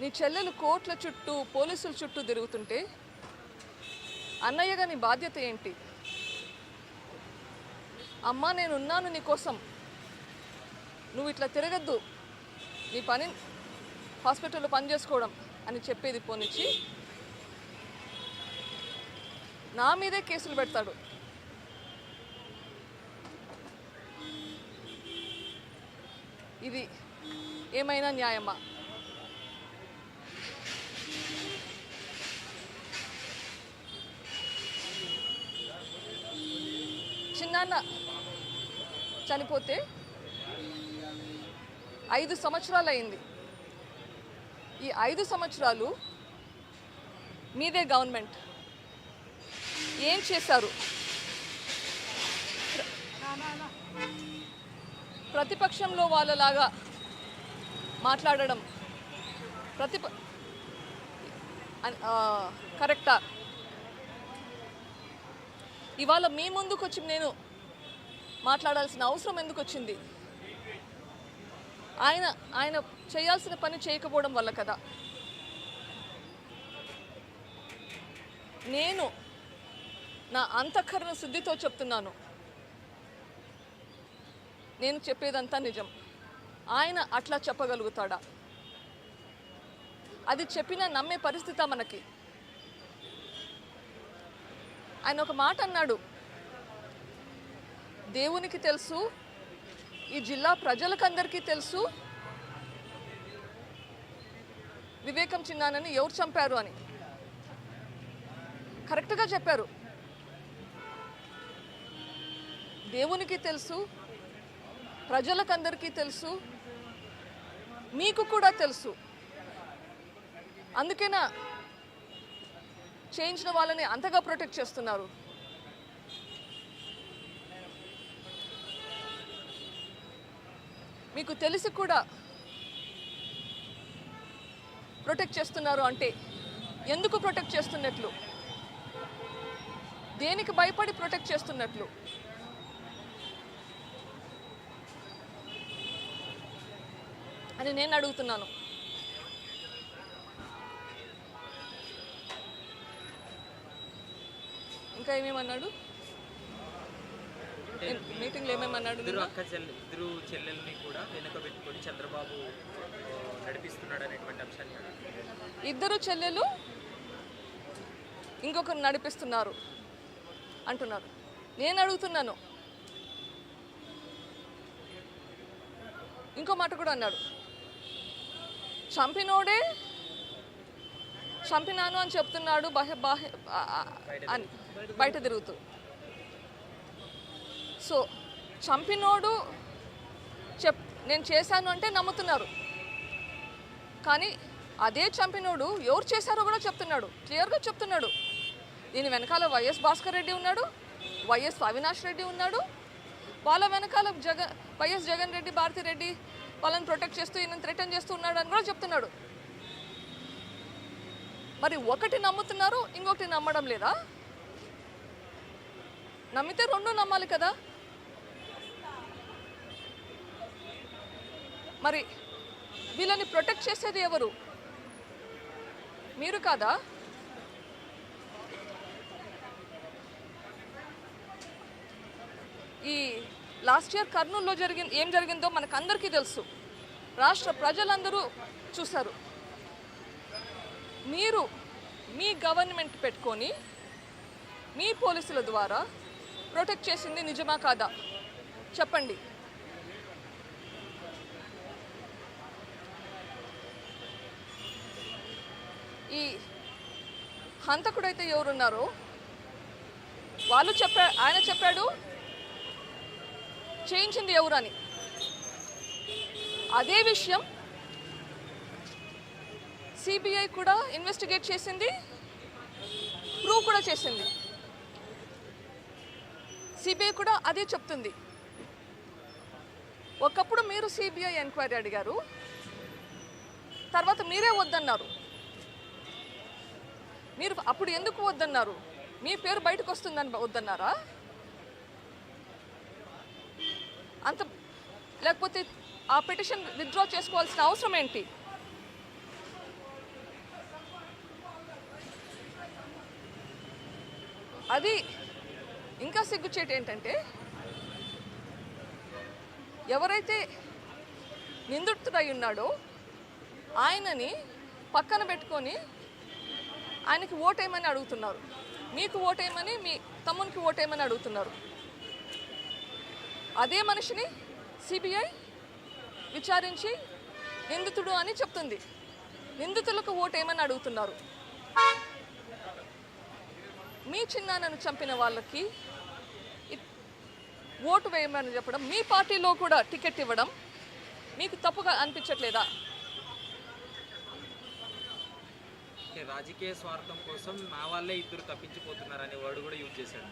నీ చెల్లెలు కోట్ల చుట్టూ పోలీసుల చుట్టూ తిరుగుతుంటే అన్నయ్యగా నీ బాధ్యత ఏంటి? అమ్మా నేను ఉన్నాను నీ కోసం. నువ్వు ఇట్లా తిరగద్దు. నీ పని హాస్పిటల్లో పని చేసుకోవడం అని చెప్పేది పోనిచ్చి నా మీదే కేసులు పెడతాడు. ఇది ఏమైనా న్యాయమా? చిన్నాన్న చనిపోతే ఐదు సంవత్సరాలు అయింది ఈ ఐదు సంవత్సరాలు మీదే గవర్నమెంట్. ఏం చేశారు? ప్రతిపక్షంలో వాళ్ళలాగా మాట్లాడడం ప్రతిప కరెక్టా? ఇవాళ మీ ముందుకు వచ్చి నేను మాట్లాడాల్సిన అవసరం ఎందుకు వచ్చింది? ఆయన ఆయన చేయాల్సిన పని చేయకపోవడం వల్ల కదా. నేను నా అంతఃకరణ శుద్ధితో చెప్తున్నాను. నేను చెప్పేదంతా నిజం. ఆయన అట్లా చెప్పగలుగుతాడా? అది చెప్పినా నమ్మే పరిస్థితి మనకి. ఆయన ఒక మాట అన్నాడు. దేవునికి తెలుసు ఈ జిల్లా ప్రజలకందరికీ తెలుసు వివేకం చిన్నానని ఎవరు చంపారు అని. కరెక్ట్గా చెప్పారు. దేవునికి తెలుసు ప్రజలకందరికీ తెలుసు మీకు కూడా తెలుసు. అందుకేనా చేయించిన వాళ్ళని అంతగా ప్రొటెక్ట్ చేస్తున్నారు. మీకు తెలిసి కూడా ప్రొటెక్ట్ చేస్తున్నారు అంటే ఎందుకు ప్రొటెక్ట్ చేస్తున్నట్లు? దేనికి భయపడి ప్రొటెక్ట్ చేస్తున్నట్లు? అని నేను అడుగుతున్నాను. ఇంకా ఏమేమన్నాడు? మీటింగ్లో ఏమేమన్నాడు ఇద్దరు? అక్క చెల్లె ఇద్దరు చెల్లెల్ని కూడా వెనుక పెట్టుకొని చంద్రబాబు నడిపిస్తున్నాడు అనేటువంటి అంశాన్ని. ఇద్దరు చెల్లెలు ఇంకొకరు నడిపిస్తున్నారు అంటున్నారు. నేను అడుగుతున్నాను. ఇంకో మాట కూడా అన్నాడు. చంపినోడే చంపినాను అని చెప్తున్నాడు బాహ్య బాహ్య అని. బయట తిరుగుతూ. సో చంపినోడు చెప్ నేను చేశాను అంటే నమ్ముతున్నారు. కానీ అదే చంపినోడు ఎవరు చేశారో కూడా చెప్తున్నాడు. క్లియర్గా చెప్తున్నాడు. దీని వెనకాల వైఎస్ భాస్కర్ రెడ్డి ఉన్నాడు వైఎస్ అవినాష్ రెడ్డి ఉన్నాడు. వాళ్ళ వెనకాల జగ వైఎస్ జగన్ రెడ్డి భారతి రెడ్డి వాళ్ళని ప్రొటెక్ట్ చేస్తూ ఈయన థ్రెటన్ చేస్తూ ఉన్నాడు అని కూడా చెప్తున్నాడు. మరి ఒకటి నమ్ముతున్నారు ఇంకొకటి నమ్మడం లేదా? నమ్మితే రెండు నమ్మాలి కదా? మరి వీళ్ళని ప్రొటెక్ట్ చేసేది ఎవరు? మీరు కాదా? ఈ లాస్ట్ ఇయర్ కర్నూలులో జరిగిన ఏం జరిగిందో మనకు అందరికీ తెలుసు. రాష్ట్ర ప్రజలందరూ చూశారు. మీరు మీ గవర్నమెంట్ పెట్టుకొని మీ పోలీసుల ద్వారా ప్రొటెక్ట్ చేసింది నిజమా కాదా? చెప్పండి. ఈ హంతకుడైతే ఎవరున్నారో? వాళ్ళు చెప్పా ఆయన చెప్పాడు చేయించింది ఎవరని. అదే విషయం సిబిఐ కూడా ఇన్వెస్టిగేట్ చేసింది ప్రూవ్ కూడా చేసింది. సిబిఐ కూడా అదే చెప్తుంది. ఒకప్పుడు మీరు సిబిఐ ఎంక్వైరీ అడిగారు. తర్వాత మీరే వద్దన్నారు. మీరు అప్పుడు ఎందుకు వద్దన్నారు? మీ పేరు బయటకు వస్తుందని వద్దన్నారా? అంత లేకపోతే ఆ పిటిషన్ విత్డ్రా చేసుకోవాల్సిన అవసరం ఏంటి? అది ఇంకా సిగ్గుచేటు ఏంటంటే ఎవరైతే నిందితుడై ఉన్నాడో ఆయనని పక్కన పెట్టుకొని ఆయనకి ఓటేయమని అడుగుతున్నారు. మీకు ఓటేయమని మీ తమ్మునికి ఓటేయమని అడుగుతున్నారు. అదే మనిషిని సిబిఐ విచారించి నిందితుడు అని చెప్తుంది. నిందితులకు ఓటేయమని అడుగుతున్నారు. మీ చిన్నాన్నను చంపిన వాళ్ళకి ఓటు వేయమని చెప్పడం మీ పార్టీలో కూడా టికెట్ ఇవ్వడం మీకు తప్పుగా అనిపించట్లేదా? రాజకీయ స్వార్థం కోసం నా వాళ్ళే ఇద్దరు తప్పించిపోతున్నారు అనే వర్డ్ కూడా యూజ్ చేశాడు.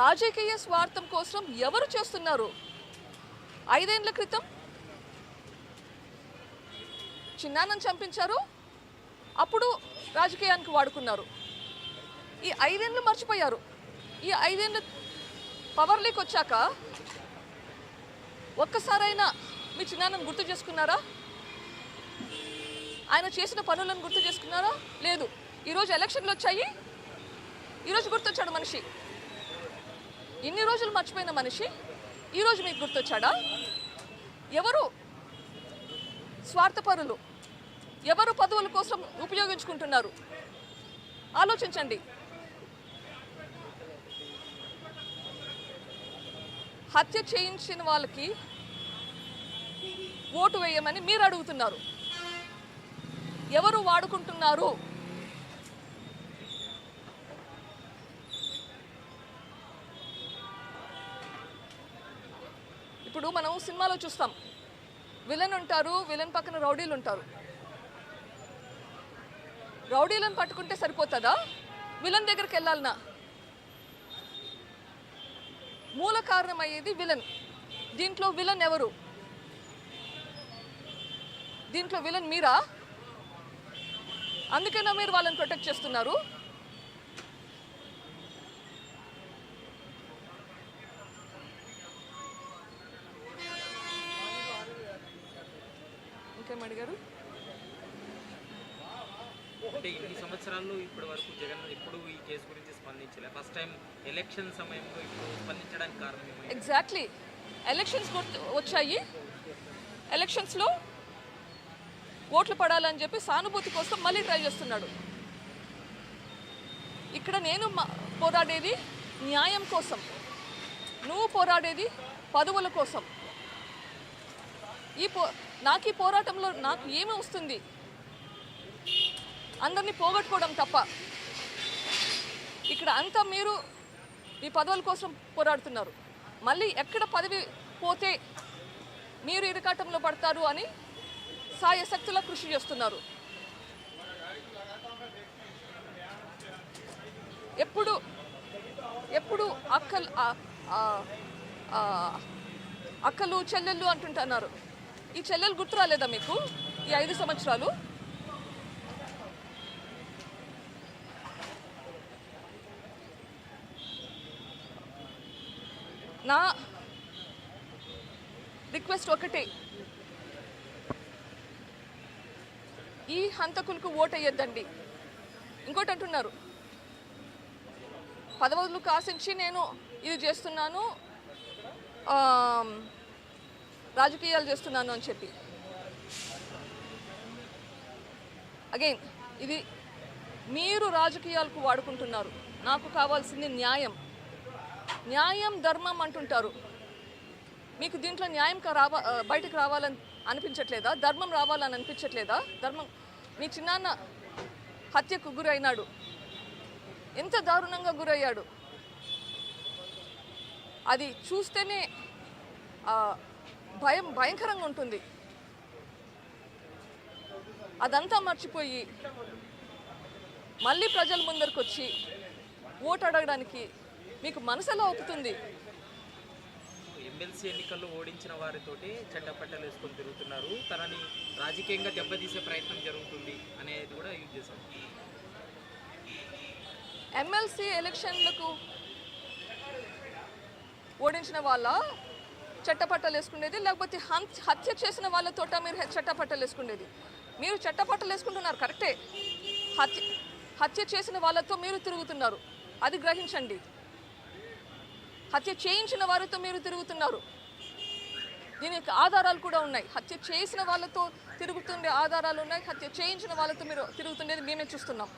రాజకీయ స్వార్థం కోసం ఎవరు చేస్తున్నారు? ఐదేండ్ల క్రితం చిన్నాన్నను చంపించారు అప్పుడు రాజకీయానికి వాడుకున్నారు. ఈ ఐదేండ్లు మర్చిపోయారు. ఈ ఐదేండ్లు పవర్లోకి వచ్చాక ఒక్కసారైనా మీ చిన్నాన్నను గుర్తు చేసుకున్నారా? ఆయన చేసిన పనులను గుర్తు చేసుకున్నారా? లేదు. ఈరోజు ఎలక్షన్లు వచ్చాయి. ఈరోజు గుర్తొచ్చాడు మనిషి. ఇన్ని రోజులు మర్చిపోయిన మనిషి ఈరోజు మీకు గుర్తొచ్చాడా? ఎవరు స్వార్థపరులు? ఎవరు పదవుల కోసం ఉపయోగించుకుంటున్నారు? ఆలోచించండి. హత్య చేయించిన వాళ్ళకి ఓటు వేయమని మీరు అడుగుతున్నారు. ఎవరు వాడుకుంటున్నారు? ఇప్పుడు మనం సినిమాలో చూస్తాం. విలన్ ఉంటారు విలన్ పక్కన రౌడీలు ఉంటారు. రౌడీలను పట్టుకుంటే సరిపోతుందా? విలన్ దగ్గరికి వెళ్ళాలనా? మూల కారణం అయ్యేది విలన్. దీంట్లో విలన్ ఎవరు? దీంట్లో విలన్ మీరా? అందుకేనా మీరు వాళ్ళని ప్రొటెక్ట్ చేస్తున్నారు? ఇంకేం అడిగారు? అంటే ఇన్ని సంవత్సరాల్లో ఇప్పటి వరకు జగన్ ఎప్పుడు ఈ కేసు గురించి స్పందించలే. ఫస్ట్ టైం ఎలక్షన్ సమయంలో ఇప్పుడు స్పందించడానికి కారణం ఎగ్జాక్ట్లీ ఎలక్షన్స్ వచ్చాయి. ఎలక్షన్స్లో ఓట్లు పడాలని చెప్పి సానుభూతి కోసం మళ్ళీ ట్రై చేస్తున్నాడు. ఇక్కడ నేను మా- పోరాడేది న్యాయం కోసం. నువ్వు పోరాడేది పదవుల కోసం. ఈ పో నాకు ఈ పోరాటంలో నాకు ఏమి వస్తుంది? అందరినీ పోగొట్టుకోవడం తప్ప. ఇక్కడ అంతా మీరు మీ పదవుల కోసం పోరాడుతున్నారు. మళ్ళీ ఎక్కడ పదవి పోతే మీరు ఇరకాటంలో పడతారు అని సాయశక్తుల కృషి చేస్తున్నారు. ఎప్పుడు ఎప్పుడు అక్కలు అక్కలు చెల్లెళ్ళు అంటుంటున్నారు. ఈ చెల్లెలు గుర్తు రాలేదా మీకు? ఈ ఐదు సంవత్సరాలు? నా రిక్వెస్ట్ ఒకటే. ఈ హంతకులకు ఓటేయొద్దండి ఇంకోటి అంటున్నారు. పదవులు ఆశించి నేను ఇది చేస్తున్నాను రాజకీయాలు చేస్తున్నాను అని చెప్పి. అగైన్ ఇది మీరు రాజకీయాలకు వాడుకుంటున్నారు. నాకు కావాల్సింది న్యాయం. న్యాయం ధర్మం అంటుంటారు. మీకు దీంట్లో న్యాయం రావా బయటకు రావాలని అనిపించట్లేదా? ధర్మం రావాలని అనిపించట్లేదా? ధర్మం మీ చిన్నాన్న హత్యకు గురైనాడు. ఎంత దారుణంగా గురయ్యాడు. అది చూస్తేనే భయం భయంకరంగా ఉంటుంది. అదంతా మర్చిపోయి మళ్ళీ ప్రజల ముందరికి వచ్చి ఓటు అడగడానికి మీకు మనసు ఎలా ఒప్పుతుంది ఎమ్మెల్సీ ఎన్నికల్లో ఓడించిన వారితోటి చెడ్డపట్టలు వేసుకొని తిరుగుతున్నారు. తనని రాజకీయంగా దెబ్బతీసే ప్రయత్నం జరుగుతుంది అనేది కూడా యూజ్ చేశారు. ఎమ్మెల్సీ ఎలక్షన్లకు ఓడించిన వాళ్ళ చట్టపట్టలు వేసుకునేది లేకపోతే హత్య చేసిన వాళ్ళతోట మీరు చట్టపట్టలు వేసుకునేది. మీరు చట్టపట్టలు వేసుకుంటున్నారు కరెక్టే. హత్య హత్య చేసిన వాళ్ళతో మీరు తిరుగుతున్నారు. అది గ్రహించండి. హత్య చేయించిన వారితో మీరు తిరుగుతున్నారు. దీని యొక్క ఆధారాలు కూడా ఉన్నాయి. హత్య చేసిన వాళ్ళతో తిరుగుతుండే ఆధారాలు ఉన్నాయి. హత్య చేయించిన వాళ్ళతో మీరు తిరుగుతుండేది మేమే చూస్తున్నాం.